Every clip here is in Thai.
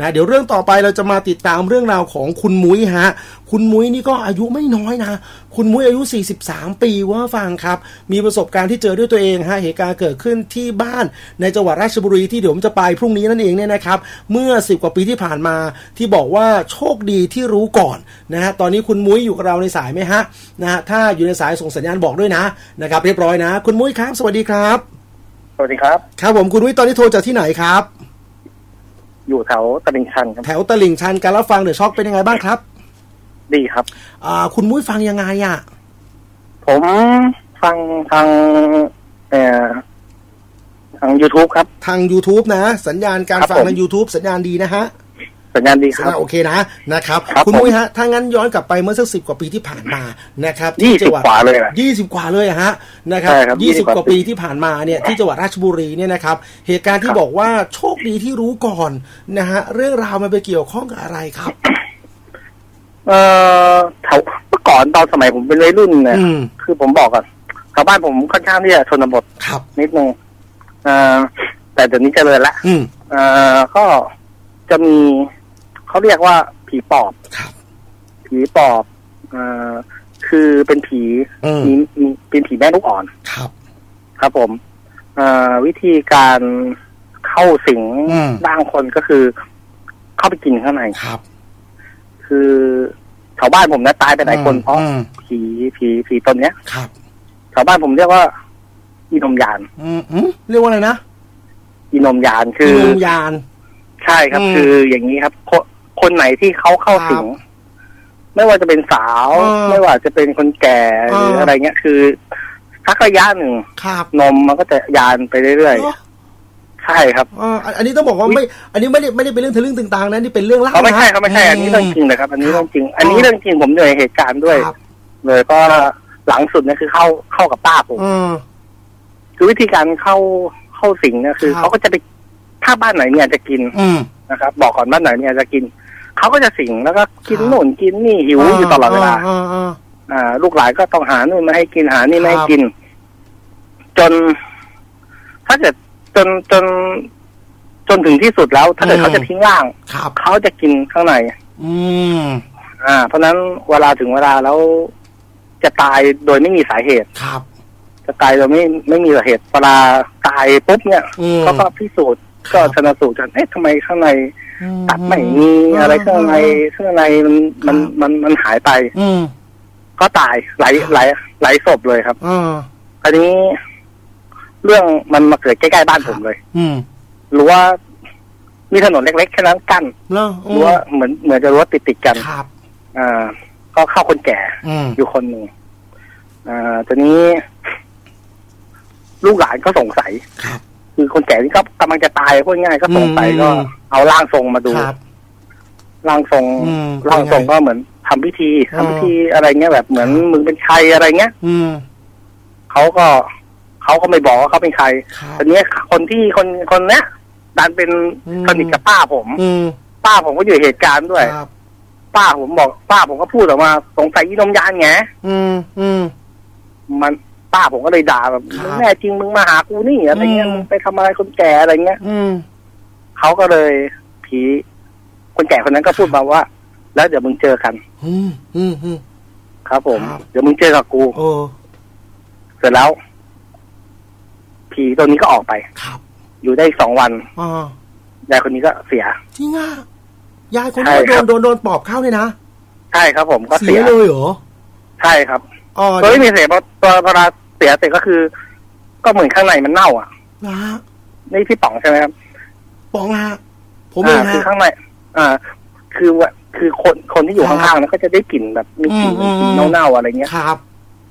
นะเดี๋ยวเรื่องต่อไปเราจะมาติดตามเรื่องราวของคุณมุ้ยฮะ คุณมุ้ยนี่ก็อายุไม่น้อยนะ คุณมุ้ยอายุ 43 ปีว่าฟังครับ มีประสบการณ์ที่เจอด้วยตัวเองฮะเหตุการณ์เกิดขึ้นที่บ้านในจังหวัดราชบุรีที่เดี๋ยวผมจะไปพรุ่งนี้นั่นเองเนี่ยนะครับ เมื่อ 10 กว่าปีที่ผ่านมาที่บอกว่าโชคดีที่รู้ก่อนนะฮะตอนนี้คุณมุ้ยอยู่กับเราในสายไหมฮะนะฮะถ้าอยู่ในสายส่งสัญญาณบอกด้วยนะนะครับ เรียบร้อยนะ คุณมุ้ยครับ สวัสดีครับ สวัสดีครับ ครับผมคุณมุ้ยตอนนี้โทรจากที่ไหนครับ อยู่แถวตลิ่งชันครับแถวตลิ่งชันการรับฟังเดอะช็อคเป็นยังไงบ้างครับ ดีครับอ่าคุณมุ้ยฟังยังไงอะ ผมฟังทางเอ่อทาง YouTube ครับ ทาง YouTube นะ สัญญาณการครับฟังผมทาง YouTube สัญญาณดีนะฮะ สัญญาณดีคสัญรับญาณโอเคนะนะครับครับคุณผมมุ้ยฮะถ้างั้นย้อนกลับไปเมื่อสักสิบกว่าปีที่ผ่านมานะครับยี่ที่สิจับงหวัดกว่าเลยอะยี่สิบกว่าเลยอะฮะนะครับใช่ครับยี่สิบ20กว่าปีที่ผ่านมาเนี่ยที่จังหวัดราชบุรีเนี่ยนะครับเหตุการณ์ที่ครับบอกว่าโชคดีที่รู้ก่อนนะฮะเรื่องราวมันไปเกี่ยวข้องกับอะไรครับ เอ่อแถวเมื่อก่อนตอนสมัยผมเป็นวัยรุ่นเนี่ยอืมคือผมบอกก่อนชาวบ้านผมค่อนข้างที่จะชนบทครับนิดนึงเอ่อแต่เดี๋ยวนี้เจริญละอืมเอ่อก็จะมี เขาเรียกว่าผีปอบครับผีปอบเอ่อคือเป็นผีอืมมีมีเป็นผีแม่ลูกอ่อนครับ ครับผมเอ่อวิธีการเข้าสิงอืมร่างคนก็คือ เข้าไปกินข้างในครับ คือชาวบ้านผมนะตายไปหลายคนเพราะอืมผีผีผีตนเนี้ยครับชาวบ้านผมเรียกว่าอีนมยานอืมอืมเรียกว่าอะไรนะอีนมยานคือดวงยาน ใช่ครับอืมคืออย่างนี้ครับ คนคนไหนที่เขาเข้าสิงไม่ว่าจะเป็นสาวเออไม่ว่าจะเป็นคนแก่หรือเออออะไรเงี้ยคือสักระยะหนึ่งครับนมมันก็จะยานไปเรื่อยเนอะๆใช่ครับอ่าอันอันนี้ต้องบอกว่าไม่ อันนี้ไม่ได้ไม่ได้เป็นเรื่องทะลึ่งตึงตังนะนี่เป็นเรื่องเล่าเขาไม่ใช่นะเขาไม่ใช่อันนี้เรื่องจริงเลยครับ อันนี้คเรื่รัอบงจริง อันนี้เรื่องจริงผมเหนื่อยเหตุการณ์ด้วยครับเลยก็หลังสุดเนี่ยคือเข้าเข้ากับป้าผมเออคือวิธีการเข้าเข้าสิงเนี่ยคือครับเขาก็จะไปถ้าบ้านไหนเนี่ยจะกินอืมนะครับ บอกก่อนบ้านไหนเนี่ยจะกิน เขาก็จะสิงแล้วก็กินครับโน่นกินนี่หิวอยู่ตลอดเวลาอ่าอ่าอ่าลูกหลานก็ต้องหานู่นมาให้กินหานี่มาให้ครับกิน จน ถ้าเกิดจนจน จนถึงที่สุดแล้ว ถ้าเกิดเขาจะทิ้งร่างครับเขาจะกินข้างใน อืม อ่า เพราะฉะนั้นเวลาถึงเวลาแล้วจะตายโดยไม่มีสาเหตุครับ จะตายโดยไม่ไม่มีสาเหตุเวลาตายปุ๊บเนี่ยอืมเขาก็พิสูจน์ครัก็บชนสูตรกันเอ๊ะทำไมข้างในอื ตับไม่มีอะไรข้างในข้างในมันมันมันมันหายไป อืมก็ตายหลายหลายหลายศพเลยครับอ่าอันนี้ เรื่องมันมาเกิดใกล้ๆบ้านผมเลย อืมรั้วมีถนนเล็กๆแค่นั้นกั้นแล้วอืมรั้วเหมือนเหมือนจะรั้วติดติดๆกันครับอ่าก็เข้าคนแก่อืมอยู่คนหนึ่งอ่าตอนนี้ ลูกหลานก็สงสัยครับ คือคนแก่ที่ก็กำลังจะตายพูดง่ายๆก็สงสัยอืมก็ เอาร่างทรงมาดูครับร่างทรงอืมร่างทรงก็เหมือนทำพิธีอ๋อทำพิธีอะไรเงี้ยแบบเหมือนครับมึงเป็นใครอะไรเงี้ย อืมเขาก็เขาก็ไม่บอกว่าเขาเป็นใครครับตอนนี้คนที่คนคนเนี้ยดันเป็นอืมสนิทกับป้าผมอืมป้าผมก็อยู่เหตุการณ์ด้วยครับป้าผมบอก ป้าผมก็พูดออกมา สงสัยยีนมยานไงอืมอืมมัน ป้าผมก็เลยด่าแบบครับแน่จริงมึงมาหากูนี่อะไรเงี้ยอืมมึงไปทำอะไรคนแก่อะไรเงี้ย อืมเขาก็เลยผีคนแก่คนนั้นก็พูดมาว่า แล้วเดี๋ยวมึงเจอกัน อืมอืมอืมครับผมครับเดี๋ยวมึงเจอกับกูโอ้เสร็จแล้ว ผีตัวนี้ก็ออกไปครับ อยู่ได้อีกสองวันอ่ายายคนนี้ก็เสียจริงอะยายคนใช่นี้โดครันบโดนโดนปอบเข้าเลยนะใช่ครับผมก็เสีเสียยเลยเหรอใช่ครับ อ๋อโดยไม่มีเสียเพราะตัวเวลาเสียเสร็จก็คือ ก็เหมือนข้างในมันเน่าอะนะฮะนี่พี่ป๋องใช่ไหมครับปองฮะผมเองอ่าคือฮะข้างในอ่า คือว่าคือคนคนที่อยู่ครัข้าบงๆนั้นก็จะได้กลิ่นแบบมีกลิ่นอืมอืมเน่าๆอะไรเงี้ยครับ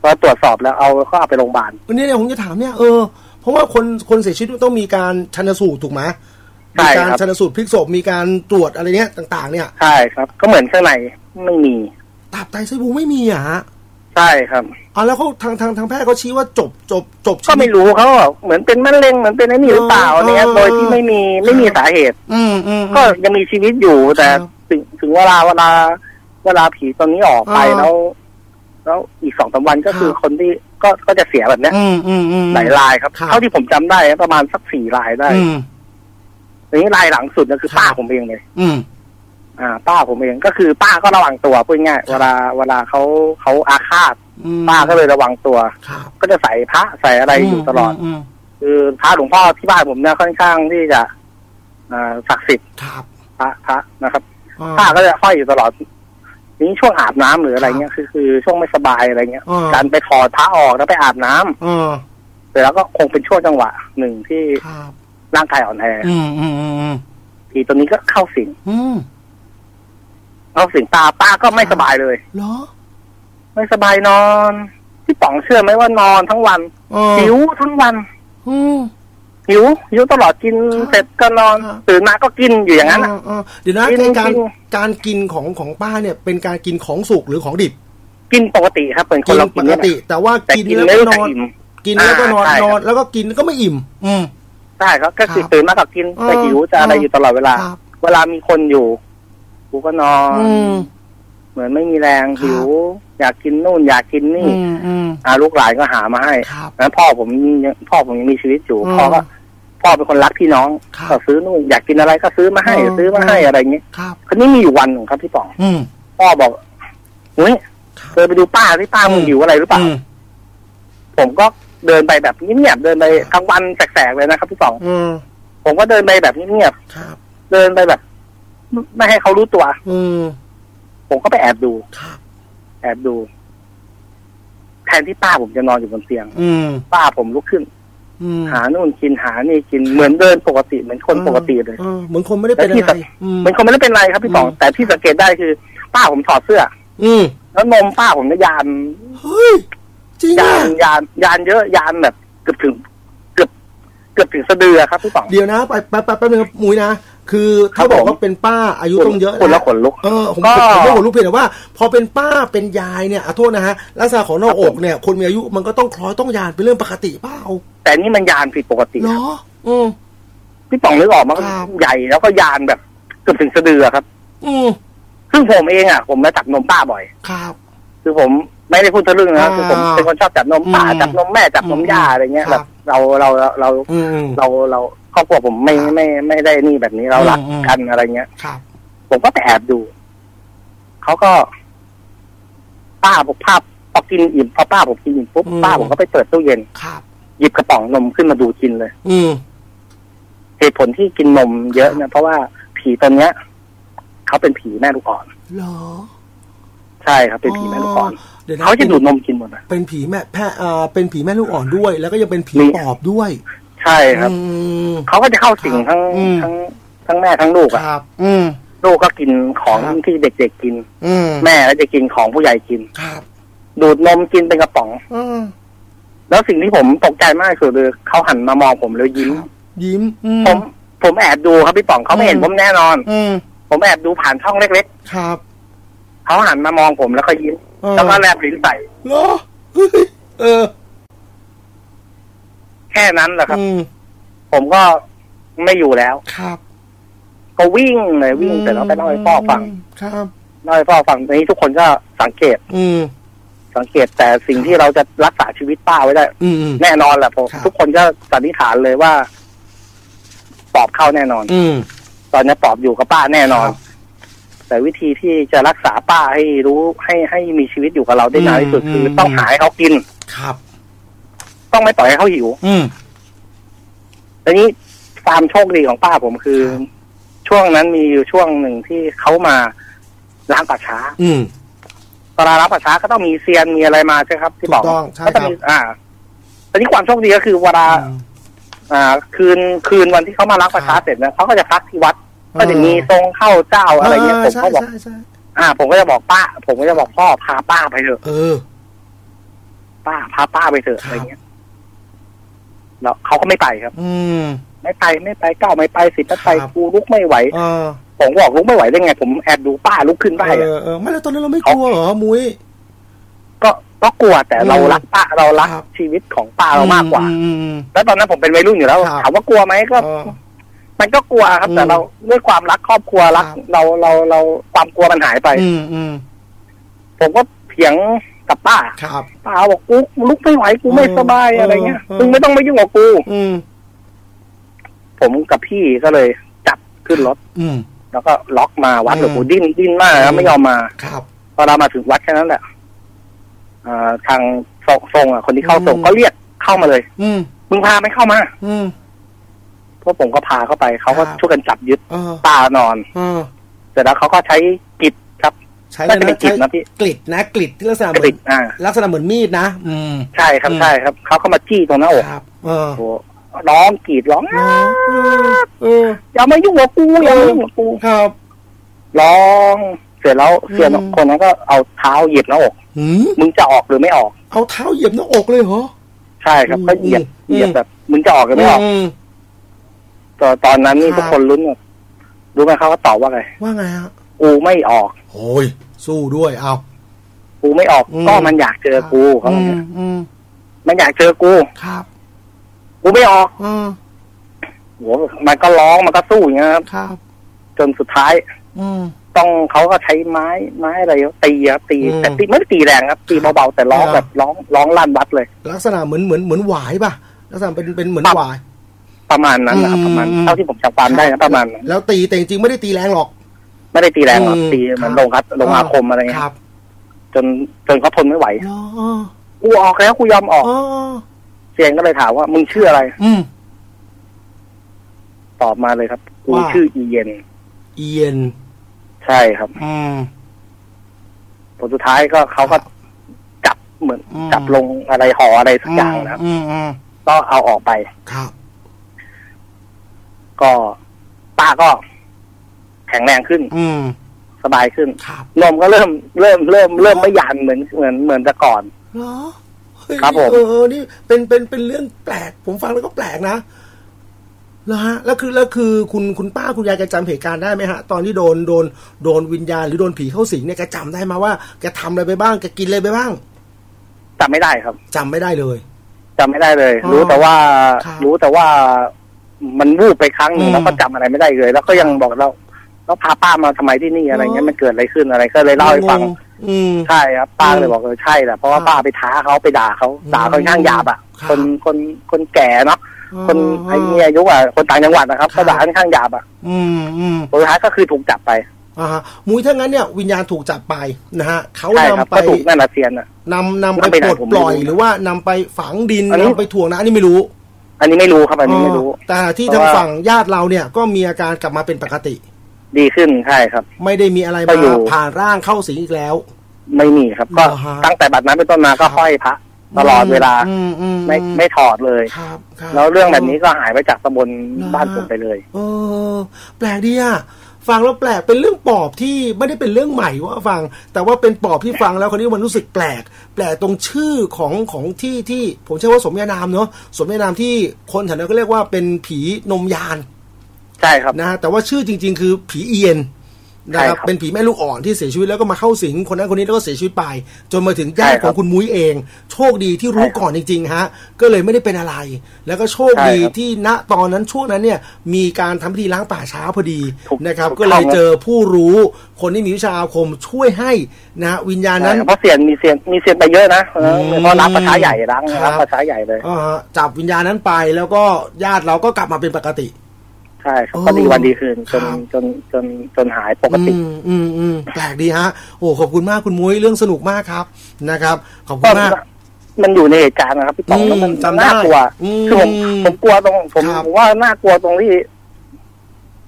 พอตรวจสอบแล้วเอาเขาเอาไปโรงพยาบาลวันนี้เนี่ยผมจะถามเนี่ยเออเพราะว่าคนคนเสียชีวิตต้องมีการชันสูตรถูกไหมใช่มีครับการชันสูตรพลิกศพมีการตรวจอะไรเนี้ยต่าง ๆ เนี่ยใช่ครับ ก็เหมือนข้างในไม่มีตับไตไส้พุงไม่มีอะฮะ ใช่ครับอ๋อแล้วเขาทางทางทางแพทย์เขาชี้ว่าจบจบจบชีก็วิตไม่รู้เขาบอกเหมือนเป็นมะเร็งเหมือนเป็นไอ้นี่หรือเปล่าอ๋อเนี่ยโดยที่ไม่มีไม่มีสาเหตุ อืมอืมก็ยังมีชีวิตอยู่แต่ครับถึงถึงเวลาเวลา เวลาผีตอนนี้ออกไปอ่าแล้ว แล้วอีกสองสามวันก็คือครับคนที่ก็ก็จะเสียแบบเนี้ยอืมอืมอืมหลายรายครับครับเท่าที่ผมจำได้ประมาณสักสี่รายได้อืมทีนี้รายหลังสุดก็คือครับป้าผมเองเลย อืม อ่าป้าผมเองก็คือป้าก็ระวังตัวพูดง่ายๆเวลาเวลาเขาเขาอาฆาตอืมป้าก็เลยระวังตัวครับก็จะใส่พระใส่อะไรอยู่ตลอดมมคือพระหลวงพ่อที่บ้านผมเนี่ยค่อนข้างที่จะอ่าศักดิ์สิทธิ์ครับพระพระนะครับอ่ป้าก็จะห้อยอยู่ตลอดนี้ช่วงอาบน้ำหรืออะไรเงี้ยคือคือช่วงไม่สบายอะไรเงี้ยอ่าการไปถอดพระออกแล้วไปอาบน้ำอ่าแต่แล้วก็คงเป็นช่วงจังหวะหนึ่งที่ครับร่างกายอ่อนแออืมอืมอืมอืมทีตัวนี้ก็เข้าสิง อืมเข้าสิงตาป้าก็ไม่สบายเลยเหรอ ไม่สบายนอน พี่ป๋องเชื่อไหมว่านอนทั้งวันอ่าหิวทั้งวันอืมหิวหิวตลอดกินครับเสร็จก็นอนครับตื่นมาก็กินอยู่อย่างนั้นอะอ่าเดี๋ยวนะกินในการกินการกินของของป้าเนี่ย เป็นการกินของสุกหรือของดิบ กินปกติครับเหมือนคกินนเราปกินกเนี่ยติ แต่ว่าแต่กินกินแล้วไม่ก็รู้นจักอนอิ่มกินแล้วก็นอนอ่าใช่นอนแล้วก็กินก็ไม่อิ่ม อืมใช่ครับก็คือครับตื่นมาก็กินเออจะหิวจะอะไรเออออยู่ตลอดเวลาครับเวลามีคนอยู่ กูก็นอนอืมเหมือนไม่มีแรงครับหิว อยากกินนู่นอยากกินนี่อืมอืมอ่าลูกหลานก็หามาให้ครับแล้วพ่อผมยังพ่อผมยังมีชีวิตอยู่อืมพ่อก็พ่อเป็นคนรักพี่น้องครับก็ซื้อนู่นอยากกินอะไรก็ซื้อมาให้เออซื้อมาให้เออออะไรอย่างเงี้ยครับคนนี้มีอยู่วันหนึ่งครับพี่ป๋องอืมพ่อบอกเฮ้ยครับเดินไปดูป้าที่ป้ามึงหิวอะไรหรือเปล่าอืมผมก็เดินไปแบบเงียบๆเดินไปกลางวันแสกๆเลยนะครับพี่ป๋องอืมผมก็เดินไปแบบเงียบครับๆเดินไปแบบ ไม่ให้เขารู้ตัว อืมผมก็ไปแอบดูครับแอบดู แทนที่ป้าผมจะนอนอยู่บนเตียง อืมป้าผมลุกขึ้นอืมหานู่นกินหานี่กินเหมือนเดินปกติเหมือนคนปกติเลยออเหมือนคนไม่ได้เป็นแล้วที่อะไรสัอืมเหมือนคนไม่ได้เป็นไรครับพี่ป๋องอืมแต่ที่สังเกตได้คือ ป้าผมถอดเสื้อ อืมแล้วนมป้าผมเนี่ยยานเฮ้ยจริงยาอะนยานยานเยอะยานแบบ เกือบถึง เกือบเกือบถึงสะดือครับพี่ป๋องเดี๋ยวนะไปไปไปแป๊บนึงครับมุ้ยนะ คือครัถ้าบบอกผมว่าเป็นป้าอายุต้องเยอะคนละนะขนลุกเออผมก็ผมไม่ขนลุกเพียงแต่ว่า พอเป็นป้าเป็นยายเนี่ยอะโทษนะฮะลักษณะของหน้าครับอผกมเนี่ย คนมีอายุมันก็ต้องคล้อยต้องยานเป็นเรื่องปกติเปล่าแต่นี่มันยานผิดปกติเหรออืมพี่ป๋องนึกออกมั้ยครับใหญ่แล้วก็ยานแบบเกือบถึงสะดือครับ อืมซึ่งผมเองอะ ผมมาจับนมป้าบ่อย ครับ คือผมไม่ได้พูดทะลึ่งนะอ่าคือผมเป็นคนชอบจับนมป้าอืมจับนมแม่จับนมย่าอะไรเงี้ยคแบรับบเราเราเราเราอืมอืมเราเราค รอบครัวผมไม่ครับไม่ไม่ได้นี่แบบนี้เรารักอืมกันอะไรเงี้ยครับ ผมก็ไปแอบดูเขาก็ป้าผมภาพพอกินอิ่มพอป้าผมกินอิ่มปุ๊บอืมป้าผมก็ไปเปิดตู้เย็นครับหยิบกระป๋องนมขึ้นมาดูกินเลย อืมเหตุผลที่กินนมเยอะเนี่ยเพราะว่าผีตอนเนี้ยเขาเป็นผีแม่ลูกอ่อนเหรอ ใช่ครับเป็นผีแม่ลูกอ่อนเดี๋ยวนะเขาจะดูดนมกินหมดอะเป็นผีแม่แพะเอ่อเป็นผีแม่ลูกอ่อนด้วย แล้วก็ยังเป็นผีมีปอบด้วย ใช่ครับอืมเขาก็จะเข้าสิงทั้งอืมทั้งทั้งแม่ทั้งลูกอะครับ อืมลูกก็กินของครับที่เด็กๆกิน อืมแม่ก็จะกินของผู้ใหญ่กินครับ ดูดนมกินเป็นกระป๋อง อืมแล้วสิ่งที่ผมตกใจมากที่สุดคือเขาหันมามองผมแล้วยิ้มครับยิ้มอืมผมผมแอบดูครับพี่ป๋องเขาไม่เห็นอืมผมแน่นอน อืมผมแอบดูผ่านช่องเล็กครับๆเขาหันมามองผมแล้วก็ยิ้มเออแล้วก็แลบลิ้นใส่เหรอเฮ้ยเออแค่นั้นแหละครับอืมผมก็ไม่อยู่แล้ว ครับ ก็วิ่งเลยวิ่งแต่แล้วไปเล่าให้พ่อฟัง ครับเล่าให้พ่อฟังทีนี้ทุกคนก็สังเกต อืมสังเกตแต่สิ่งที่เราจะรักษาชีวิตป้าไว้ได้ อืมอืมแน่นอนแหละผมครับทุกคนก็สันนิษฐานเลยว่า ปอบเข้าแน่นอน อืมตอนนี้ปอบอยู่กับป้าแน่นอนครับแต่วิธีที่จะรักษาป้าให้รู้ให้ให้มีชีวิตอยู่กับเราได้นานที่สุดอืมคืออมต้องหาให้เขากินครับ ต้องไม่ปล่อยให้เขาหิว อืมทีนี้ความโชคดีของป้าผมคือครับช่วงนั้นมีอยู่ช่วงหนึ่งที่เขามาล้างป่าช้า อืมเวลาล้างป่าช้าก็ต้องมีเซียนมีอะไรมาใช่ครับ ที่บอกถูกต้องใช่ก็จะมีอ่าทีนี้ความโชคดีก็คือเวลาอืมอ่า คืนคืนวันที่เขามาล้างป่าช้าครับเสร็จเนี่ยเขาก็จะพักที่วัด ก็จะมีทรงเข้าเจ้าอะไรเงี้ยผมใช่ก็บอก ใช่ใช่อ่า ผมก็จะบอกป้า ผมก็จะบอกพ่อพาป้าไปเถอะ เออ ป้าพาป้าไปเถอะครับอะไรเงี้ย แล้วเขาก็ไม่ไปครับ อืมไม่ไปไม่ไปก้าวไม่ไปสิไม่ไปครับกูลุกไม่ไหวเออผมบอกลุกไม่ไหวได้ไง ผมแอบดูป้าลุกขึ้นได้เออะอเออไม่แล้วตอนนั้นเราไม่กลัวเหรอมุ้ยก็ก็กลัวแต่อืมเรารักป้าเรารักครับชีวิตของป้าเรามากกว่าอืมอืมอืมแล้วตอนนั้นผมเป็นวัยรุ่นอยู่แล้วครับถามว่ากลัวไหมก็เออมันก็กลัวครับอืมแต่เราด้วยความรักครอบครัวรักครับเราเราเราความกลัวมันหายไป อืมอืมผมก็เถียง กับป้าครับป้าบอกกูลุกไม่ไหวกูไม่เออสบายเอออะไรเงี้ยเออมึงไม่ต้องมายุ่งกับกู อืมผมกับพี่ก็เลยขึ้นรถ อืมแล้วก็ล็อกมาวัดอืมโอ้โหดิ้นดิ้นมากอืนะมไม่ยอมมาครับพอเรามาถึงวัดแค่นั้นแหละอ่าทางทรงทรงอะ คนที่เข้าทรงอืมก็เรียกเข้ามาเลย อืมมึงพาไม่เข้ามา อืมพวกผมก็พาเข้าไปเขาก็ครับช่วยกันจับยึดเออตานอนเออเสร็จแล้วเขาก็ใช้กิดครับ ใช้น่าจะเลยเป็นกิดนะนะพี่กลิดนะกลิดที่ลักษณะเหกมืริอนดอ่าลักษณะเหมือนมีดนะ อืมใช่ครับอืมใช่ครับเขาเข้ามาจี้ตรงหน้าอกครับเออโอ้โหร้องกรีดร้องเออเอออย่ามายุ่งกับกูอย่ามายุ่งกับกูครับร้องเสร็จแล้วเสียนอืมคนนั้นก็เอาเท้าเหยียบหน้าอกหืมมึงจะออกหรือไม่ออก เอาเท้าเหยียบหน้าอกเลยเหรอใช่ครับอืมก็เหยียบอืมเหยียบแบบมึงจะออกหรือไม่ออกมตอนตอนนั้นนี่ครับทุกคนลุ้นหมดรู้ไหมเขาก็ตอบว่าไงว่าไงฮะ กูไม่ออกโอ้ยสู้ด้วยเอากูไม่ออกอืมก็มันอยากเจอกูเขาอืบอกมเนี่ยอืมมันอยากเจอกูครับ กูไม่ออกเออโหมันก็ร้องมันก็สู้อย่างเงี้ยครับครับจนสุดท้าย อืมต้องเขาก็ใช้ไม้ไม้อะไรตีครับตีอืมแต่ตีไม่ได้ตีแรงครับตีเบาๆแต่ร้องอ่าแบบร้องร้องลั่นวัดเลย ลักษณะเหมือนเหมือนเหมือนหวายป่ะลักษณะเป็นเป็นเหมือนครับหวาย ประมาณนั้นนะครับอืมประมาณอืมเท่าที่ผมจำความได้นะประมาณนั้นแล้วตีแต่จริงๆไม่ได้ตีแรงหรอก ไม่ได้ตีแรงหรอกอืมตีเหมันครับลงคัดลงอาคมอะไรคเงี้ยรับจนจนเขาทนไม่ไหวอ๋อกูออกแล้วกูยอมออกอ๋อเสียงก็เลยถามว่า มึงชื่ออะไร อืมตอบมาเลยครับกูว่าชื่ออีเย็นเอียนใช่ครับอืมผลสุดท้ายก็เขาก็จับเหมือนอืมจับลงอะไรห่ออะไรสักอย่างนะครับอืมอืมก็เอาออกไปครับ ก็ป้าก็แข็งแรงขึ้น อืมสบายขึ้นครับนมก็เริ่มเริ่มเริ่มเริ่มไม่ยันเหมือนเหมือนเหมือนแต่ก่อนเหรอเฮ้ยครับผมเออนี่เป็นเป็นเป็นเรื่องแปลก ผมฟังแล้วก็แปลกนะเหรอฮะแล้วคือแล้วคือคุณคุณป้าคุณยายแกจำเหตุการณ์ได้ไหมฮะ ตอนที่โดนโดนโดนวิญญาณหรือโดนผีเข้าสิงเนี่ยแกจำได้มาว่าแกทำอะไรไปบ้างแกกินอะไรไปบ้างจำไม่ได้ครับจำไม่ได้เลยจำไม่ได้เลยอ๋อรู้แต่ว่าครับรู้แต่ว่ามันวูบไปครั้งหนึ่งอืมแล้วก็จำอะไรไม่ได้เลย แล้วก็ยังบอกเรา แล้วพาป้ามาทำไมที่นี่อะไรเงี้ยอ๋อมันเกิดอะไรขึ้นอะไรก็เลยเล่าให้ฟังงอืมใช่ครับป้าอืมเลยบอกเออใช่แหละเพราะว่าครับป้าไปท้าเขาไปด่าเขาด่าอืมค่อนข้างหยาบอะครับคนคนคนแก่เนาะคนอ๋อไอ้เนี่ยอายุอะคนต่างจังหวัดนะครับครับก็ด่าค่อนข้างหยาบอะ อืมอืมสุดท้ายก็คือถูกจับไปอ่าฮะมุ้ยถ้างั้นเนี่ยวิญญาณถูกจับไปนะฮะเขาใช่ครับนำไปก็ถูกนั่นละเซียนอะนำนำไม่ไปไปไหนปลดผมปล่อยไม่รู้หรือว่านำไปฝังดินอันนี้นำไปถ่วงนะอันนี้ไม่รู้ อันนี้ไม่รู้ครับอันนี้ไม่รู้อ๋อแต่ที่เพทางราะว่าฝั่งญาติเราเนี่ยก็มีอาการกลับมาเป็นปกติ ดีขึ้นใช่ครับ ไม่ได้มีอะไรก็มาอยู่ผ่านร่างเข้าสิงอีกแล้ว ไม่มีครับ ก็เหรอฮะตั้งแต่บัดนั้นเป็นต้นมาก็ครับห้อยพระตลอดเวลาอืมอืมไม่ไม่ถอดเลยครับครับแล้วเรื่องแบบนี้ก็หายไปจากตำบลเหรอบ้านผมไปเลยเออแปลกดีอะฟังแล้วแปลกเป็นเรื่องปอบที่ไม่ได้เป็นเรื่องใหม่ว่าฟัง แต่ว่าเป็นปอบที่ฟังแล้วคนนี้มันรู้สึกแปลก แปลกตรงชื่อของของที่ที่ผมใช้ว่าสมญานามเนาะสมญานามที่คนแถวนั้นก็เรียกว่าเป็นผีนมยาน ใช่ครับนะฮะแต่ว่าชื่อจริง ๆ คือผีเอียนนะครับใช่ครับเป็นผีแม่ลูกอ่อนที่เสียชีวิตแล้วก็มาเข้าสิงคนนั้นคนนี้แล้วก็เสียชีวิตไป จนมาถึงญาติใช่ขครัอบงคุณมุ้ยเอง โชคดีที่รู้ใช่ครับก่อนจริงๆฮะก็เลยไม่ได้เป็นอะไร แล้วก็โชคดีใช่ครับที่ณตอนนั้นช่วงนั้นเนี่ยมีการทำพิธีล้างป่าช้าพอดีถูกนะครับถูกก็เลยต้องครับเจอผู้รู้คนที่มีวิชาอาคมช่วยให้นะฮะวิญญาณใช่นั้นครับเพราะเสียนมีเสียนมีเสียนไปเยอะนะเอออืมเพราะรับประช้าใหญ่รังครับรับประช้าใหญ่เลยอ่าฮะจับวิญญาณนั้นไปแล้วก็ญาติเราก็กลับมาเป็นปกติใช่ครับโอ้ก็ดีวันดีคืนจนครับจนจนจนหายปกติอืมอืมอืมแปลกดีฮะ โอ้ขอบคุณมากคุณมุ้ยเรื่องสนุกมากครับนะครับ ขอบคุก็ณมากมันอยู่ในเหตุการณ์นะครับพี่ป๋องอืมแล้วมันจำได้น่ากลัวอืมคือผมผมกลัวตรงผมครับผมว่าน่ากลัวตรงที่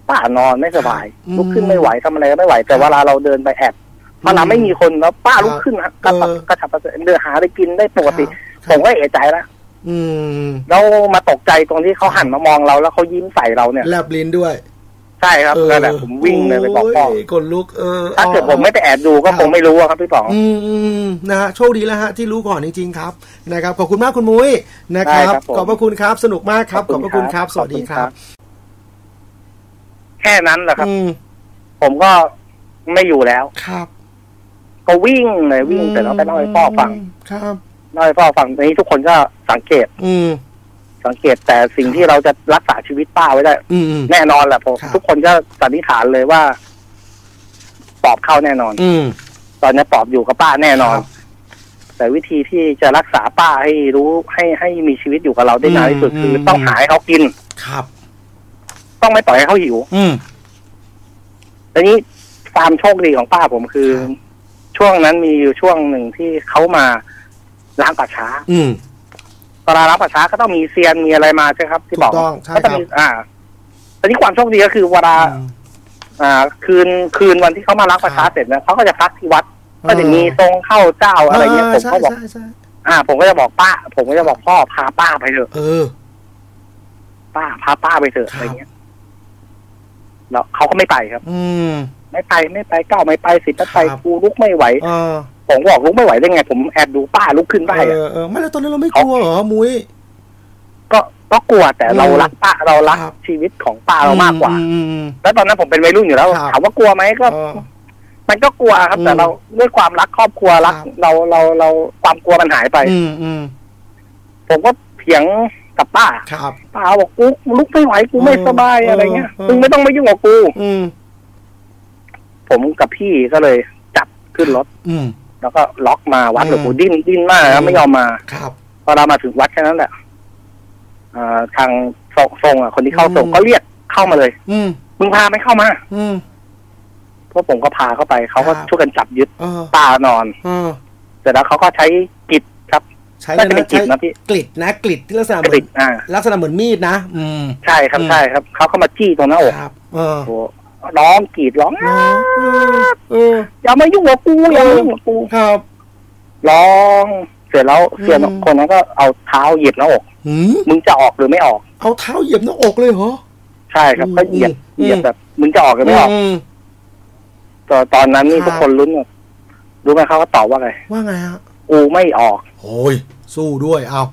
ป้านอนไม่สบายอืมลุกขึ้นไม่ไหวทำอะไรก็ไม่ไหว แต่เวลาเราเดินไปแอบพอเราไม่มีคนแล้วป้าลุกขึ้นฮะกระเอปับอกระฉับกระเฉงเดินหาอะไรกินได้ปกติครับผมก็เอะใจแล้ว อืม แล้วมาตกใจตรงที่เขาหันมามองเราแล้วเขายิ้มใส่เราเนี่ยแลบลิ้นด้วย ใช่ครับเออนั่นแหละผมวิ่งเลยไปบอกพ่อโยคนลุกเออถ้าเกิดผมไม่ไปแอบดูก็คงไม่รู้อะครับพี่ป๋องอืมอืมนะฮะโชคดีแล้วฮะที่รู้ก่อนจริงๆครับนะครับขอบคุณมากคุณมุ้ยนะครับได้ครับผมขอบพระคุณครับ สนุกมากครับขขออบบพคุระณคุณคครัรับบสวัสดีครับ แค่นั้นแหละครับอืมผมก็ไม่อยู่แล้วครับ ก็วิ่งเลยวิ่งแต่แล้วไปเล่าให้พ่อฟังครับ เล่าให้พ่อฟังตอนนี้ทุกคนก็สังเกต อืม สังเกตแต่สิ่งที่เราจะรักษาชีวิตป้าไว้ได้ อืมอืม แน่นอนแหละผมครับ ทุกคนก็สันนิษฐานเลยว่า ปอบเข้าแน่นอน อืม ตอนนี้ปอบอยู่กับป้าแน่นอน ครับแต่วิธีที่จะรักษาป้าให้รู้ให้ให้มีชีวิตอยู่กับเราได้นานที่สุดอืมคืออม ต้องหาให้เขากิน ครับ ต้องไม่ปล่อยให้เขาหิวอืม ทีนี้ความโชคดีของป้าผมคือ ครับ ช่วงนั้นมีอยู่ช่วงหนึ่งที่เขามา ล้างป่าช้า อืมเวลาล้างป่าช้าก็ต้องมีเซียนมีอะไรมาใช่ครับ ที่บอกถูกต้องใช่ก็จะมีอ่าตอนนี้ความโชคดีก็คือเวลาอืมอ่า คืนคืนวันที่เขามาล้างป่าช้าครับเสร็จเนี่ยเขาก็จะพักที่วัด ก็จะมีทรงเข้าเจ้าอะไรเงี้ยผมใช่ก็บอก ใช่ใช่อ่า ผมก็จะบอกป้า ผมก็จะบอกพ่อพาป้าไปเถอะเออ ป้าพาป้าไปเถอะครับ อะไรเงี้ยแล้วเขาก็ไม่ไปครับ อืม ไม่ไปไม่ไปก้าวไม่ไปสิไม่ไปครับ กูลุกไม่ไหว เออ ผมบอกลุกไม่ไหวได้ไง ผมแอบดูป้าลุกขึ้นได้เออะอเออไม่แล้วตอนนั้นเราไม่กลัวเหรอมุ้ยก็ก็กลัวแต่อืมเรารักป้าเรารักครับชีวิตของป้าเรามากกว่าอืมอืมแล้วตอนนั้นผมเป็นวัยรุ่นอยู่แล้วครับถามว่ากลัวไหมก็เออมันก็กลัวครับอืมแต่เราด้วยความรักครอบครัวรักครับเราเราเราความกลัวมันหายไป อืมอืมผมก็เถียงกับป้าครับป้าบอกกูลุกไม่ไหวกูไม่สบายเอออะไรเงี้ยเออมึงไม่ต้องมายุ่งกับกูอืมผมกับพี่ก็เลย จับขึ้นรถ อืม แล้วก็ล็อกมาวัดอืมหลวงปู่ดิ้นดิ้นมากอืนะมไม่ยอมมาครับพอเรามาถึงวัดแค่นั้นแหละอ่าทางทรงทรงอะคนที่เข้าส่งอืมก็เรียกเข้ามาเลย อืมมึงพาไม่เข้ามา อืมพวกผมก็พาเข้าไปเขาก็ครับช่วยกันจับยึดเออตานอนเออเสร็จแล้วเขาก็ใช้กิจครับ ใช้น่าเลยจะเป็นนะกิใช้จนะพี่กลิดนะกลิดที่ลักษณะเหกมือรินดอ่าลักษณะเหมือนมีดนะอืมใช่ครับอืมใช่ครับเขาเข้ามาจี้ตรงหน้าอกครับเออโอ้ ร้องกรีดร้องเออเอออย่ามายุ่งกับกูอย่ามายุ่งกับกูครับร้องเสร็จแล้วอืมเสียนคนนั้นก็เอาเท้าเหยียบหน้าอกหืมมึงจะออกหรือไม่ออก เอาเท้าเหยียบหน้าอกเลยเหรอใช่ครับอืมก็เหยียบอืมเหยียบแบบ มึงจะออกหรือไม่ออกมตอนตอนนั้นนี่ครับทุกคนลุ้นแบบรู้ไหมเขาก็ตอบว่าไงว่าไงฮะกูไม่ออกโอ้ยสู้ด้วยเอา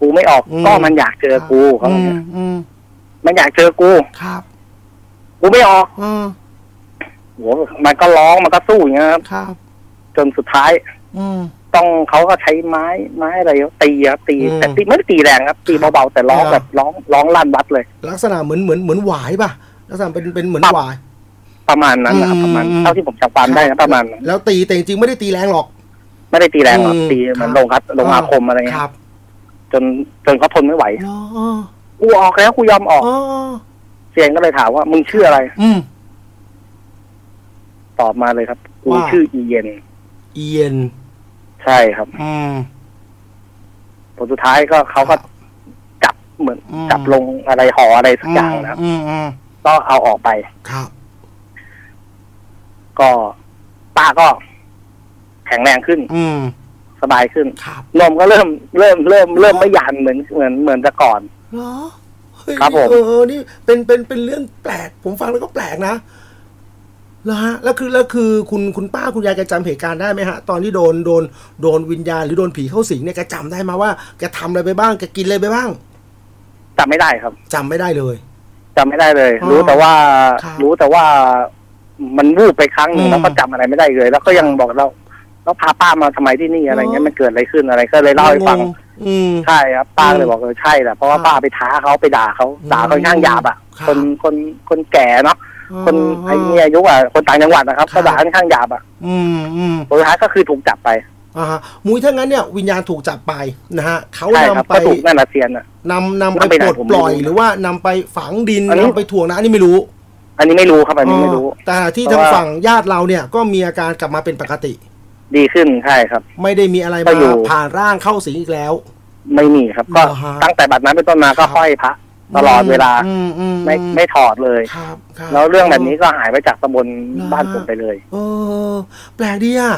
กูไม่ออกอืมก็มันอยากเจอกูเขาอืบอกมเนี่ยอืมมันอยากเจอกูครับ กูไม่ออกเออโหมันก็ร้องมันก็สู้อย่างเงี้ยครับ ครับ จนสุดท้าย อืม ต้องเขาก็ใช้ไม้ไม้อะไรตีครับตีอืมแต่ตีไม่ได้ตีแรงครับ ตีเบาๆแต่ร้องอ่าแบบร้องร้องลั่นวัดเลย ลักษณะเหมือนเหมือนเหมือนหวายป่ะ ลักษณะเป็นเป็นเหมือนครับหวาย ประมาณนั้นนะครับอืม ประมาณอืมเท่าที่ผมจำความได้นะประมาณนั้นแล้วตีแต่จริงๆไม่ได้ตีแรงหรอก ไม่ได้ตีแรงหรอกอืมตีเหมันครับ ลงครับลงอาคมอะไรเงี้คยรับจนจนเขาทนไม่ไหวอ๋อกูออกแล้วกูยอมออก อ๋อ เซียนก็เลยถามว่า มึงชื่ออะไร อืมตอบมาเลยครับกูว่าชื่ออีเย็นเอียนใช่ครับ อืมผลสุดท้ายก็เขาก็จับเหมือนอืมจับลงอะไรห่ออะไรสักอย่างนะครับอืมอืมก็เอาออกไป ครับ ก็ป้าก็แข็งแรงขึ้น อืมสบายขึ้นครับนมก็เริ่มเริ่มเริ่มเริ่มไม่หยันเหมือนเหมือนเหมือนแต่ก่อนเหรอเฮ้ย ครับผมเออเออนี่เป็นเป็นเป็นเรื่องแปลก ผมฟังแล้วก็แปลกนะเหรอฮะแล้วคือแล้วคือคุณคุณป้าคุณยายแกจำเหตุการณ์ได้ไหมฮะ ตอนที่โดนโดนโดนวิญญาณหรือโดนผีเข้าสิงเนี่ยแกจำได้มาว่าแกทำอะไรไปบ้างแกกินอะไรไปบ้างจำไม่ได้ครับจำไม่ได้เลยจำไม่ได้เลยอ๋อรู้แต่ว่าครับรู้แต่ว่ามันวูบไปครั้งหนึ่อืงมแล้วก็จำอะไรไม่ได้เลย แล้วก็ยังบอกเรา แล้วพาป้ามาทำไมที่นี่อะไรเงี้ยอ๋อมันเกิดอะไรขึ้นอะไรก็เลยเล่าให้ฟังงอืมใช่ครับป้าอืมเลยบอกเออใช่แหละเพราะว่าครับป้าไปท้าเขาไปด่าเขาอืมด่าค่อนข้างหยาบอะครับคนคนคนแก่เนาะคนอ๋อไอ้เนี่ยอายุอะคนต่างจังหวัดนะครับครับก็ด่าค่อนข้างหยาบอะ อืมอืมสุดท้ายก็คือถูกจับไปอ่าฮะมุ้ยถ้างั้นเนี่ยวิญญาณถูกจับไปนะฮะเขาใช่ครับนำไปก็ถูกนั่นแหละเซียนอะนำนำนำไปไปไหนปลดผมปล่อยไม่รู้หรือว่านำไปฝังดินอันนี้นำไปถ่วงนะอันนี้ไม่รู้ อันนี้ไม่รู้ครับอันนี้ไม่รู้อ๋อแต่ที่เพทางราะว่าฝั่งญาติเราเนี่ยก็มีอาการกลับมาเป็นปกติ ดีขึ้นใช่ครับ ไม่ได้มีอะไรก็มาอยู่ ผ่านร่างเข้าสิงอีกแล้ว ไม่มีครับ ก็เหรอฮะ ตั้งแต่บัดนั้นเป็นต้นมาครัก็บห้อยพระตลอดเวลา อืมอืมไม่อืไม่ถอดเลย ครับครับแล้วเรื่องแบบนี้ก็หายไปจากตำบลเหรอบ้านผมไปเลย เออแปลกดีอะ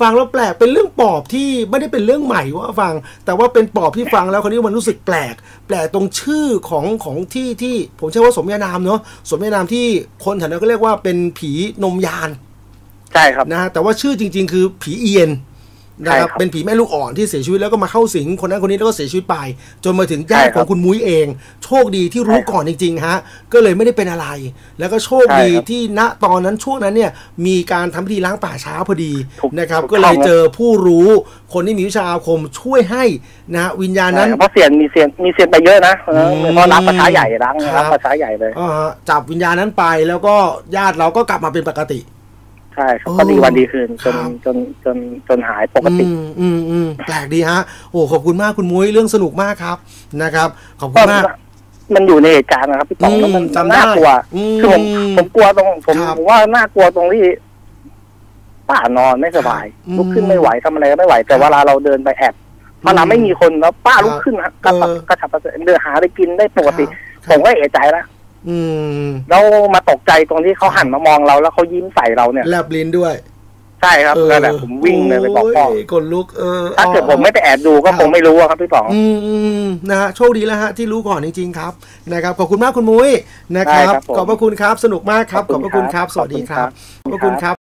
ฟังแล้วแปลกเป็นเรื่องปอบที่ไม่ได้เป็นเรื่องใหม่ว่าฟัง แต่ว่าเป็นปอบที่ฟังแล้วคนนี้มันรู้สึกแปลก แปลกตรงชื่อของของที่ที่ผมใช้ว่าสมญานามเนาะสมญานามที่คนแถวนั้นก็เรียกว่าเป็นผีนมยาน ใช่ครับนะฮะแต่ว่าชื่อจริง ๆ คือผีเอียนนะครับใช่ครับเป็นผีแม่ลูกอ่อนที่เสียชีวิตแล้วก็มาเข้าสิงคนนั้นคนนี้แล้วก็เสียชีวิตไป จนมาถึงญาติใช่ขครัอบงคุณมุ้ยเอง โชคดีที่รู้ใช่ครับก่อนจริงๆฮะก็เลยไม่ได้เป็นอะไร แล้วก็โชคดีใช่ครับที่ณตอนนั้นช่วงนั้นเนี่ยมีการทำพิธีล้างป่าช้าพอดีถูกนะครับถูกก็เลยต้องครับเจอผู้รู้คนที่มีวิชาอาคมช่วยให้นะฮะวิญญาณนั้นใช่เพราะเซียนมีเซียนมีเซียนไปเยอะนะอืมเพราะรับประช้าใหญ่ล้างครับรับประช้าใหญ่เลยอ่าฮะจับวิญญาณนั้นไปแล้วก็ญาติเราก็กลับมาเป็นปกติ ใช่ครับโอ้ก็ดีวันดีคืนจนครับจนจนจนหายปกติอืมอืมอืมแปลกดีฮะ โอ้ขอบคุณมากคุณมุ้ยเรื่องสนุกมากครับนะครับ ขอบคุก็ณมากมันอยู่ในเหตุการณ์นะครับพี่ป๋องแล้วมันจำได้น่ากลัวอืมคือผมผมกลัวตรงผมครับผมว่าน่ากลัวตรงที่ป้านอนไม่สบายอืมลุกขึ้นไม่ไหวทำอะไรก็ไม่ไหว แต่เวลาเราเดินไปแอบพอเราไม่มีคนแล้วป้าลุกขึ้นนะกระฉับเออกระฉับกระเฉงเดินหาได้กินได้ปกติครับผมก็เอะใจแล้ว อืม แล้วมาตกใจตรงที่เขาหันมามองเราแล้วเขายิ้มใส่เราเนี่ยแลบลิ้นด้วย ใช่ครับนั่นแหละผมวิ่งเลยไปบอกพ่อโยกดลุกเออถ้าเกิดผมไม่ไปแอบดูก็คงไม่รู้อะครับพี่ป๋องอืมอืมนะฮะโชคดีแล้วฮะที่รู้ก่อนจริงๆครับนะครับขอบคุณมากคุณมุ้ยนะครับได้ครับผมขอบพระคุณครับสนุกมากครับขขออบบพคุณระคุณคครัรับบสวัสดีครับขอบคุณครับขอบพระคุณครับ